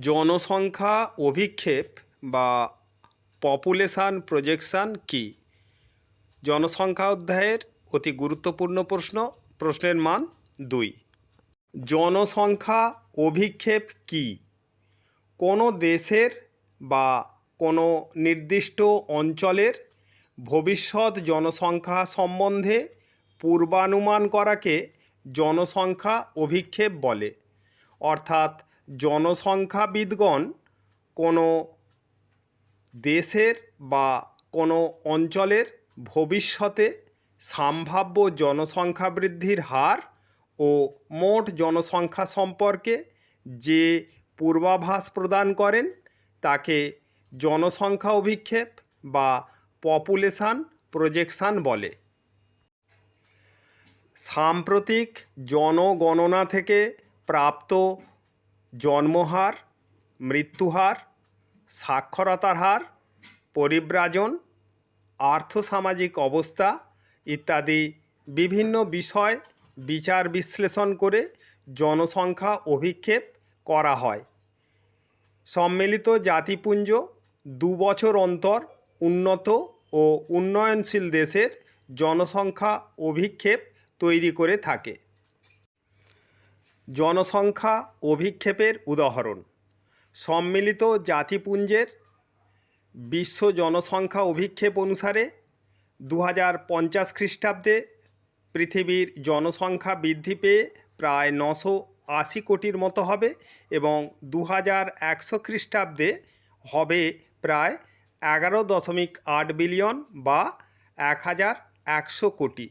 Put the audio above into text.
জনসংখ্যা অভিক্ষেপ বা পপুলেশান প্রজেকশান কি? জনসংখ্যা অধ্যায়ের অতি গুরুত্বপূর্ণ প্রশ্ন, প্রশ্নের মান দুই। জনসংখ্যা অভিক্ষেপ কি? কোনো দেশের বা কোনো নির্দিষ্ট অঞ্চলের ভবিষ্যৎ জনসংখ্যা সম্বন্ধে পূর্বানুমান করাকে জনসংখ্যা অভিক্ষেপ বলে। অর্থাৎ জনসংখ্যাবিদগণ কোনো দেশের বা কোনো অঞ্চলের ভবিষ্যতে সম্ভাব্য জনসংখ্যা বৃদ্ধির হার ও মোট জনসংখ্যা সম্পর্কে যে পূর্বাভাস প্রদান করেন, তাকে জনসংখ্যা অভিক্ষেপ বা পপুলেশান প্রজেকশান বলে। সাম্প্রতিক জনগণনা থেকে প্রাপ্ত জন্মহার মৃত্যুহার সাক্ষরতার হার, পরিব্রাজন, আর্থসামাজিক অবস্থা ইত্যাদি বিভিন্ন বিষয় বিচার বিশ্লেষণ করে জনসংখ্যা অভিক্ষেপ করা হয়। সম্মিলিত জাতিপুঞ্জ দু বছর অন্তর উন্নত ও উন্নয়নশীল দেশের জনসংখ্যা অভিক্ষেপ তৈরি করে থাকে। জনসংখ্যা অভিক্ষেপের উদাহরণ। সম্মিলিত জাতিপুঞ্জের বিশ্ব জনসংখ্যা অভিক্ষেপ অনুসারে দু হাজার পঞ্চাশ খ্রিস্টাব্দে পৃথিবীর জনসংখ্যা বৃদ্ধি পেয়ে প্রায় নশো আশি কোটির মতো হবে এবং দু হাজার একশো খ্রিস্টাব্দে হবে প্রায় এগারো দশমিক আট বিলিয়ন বা এক হাজার একশো কোটি।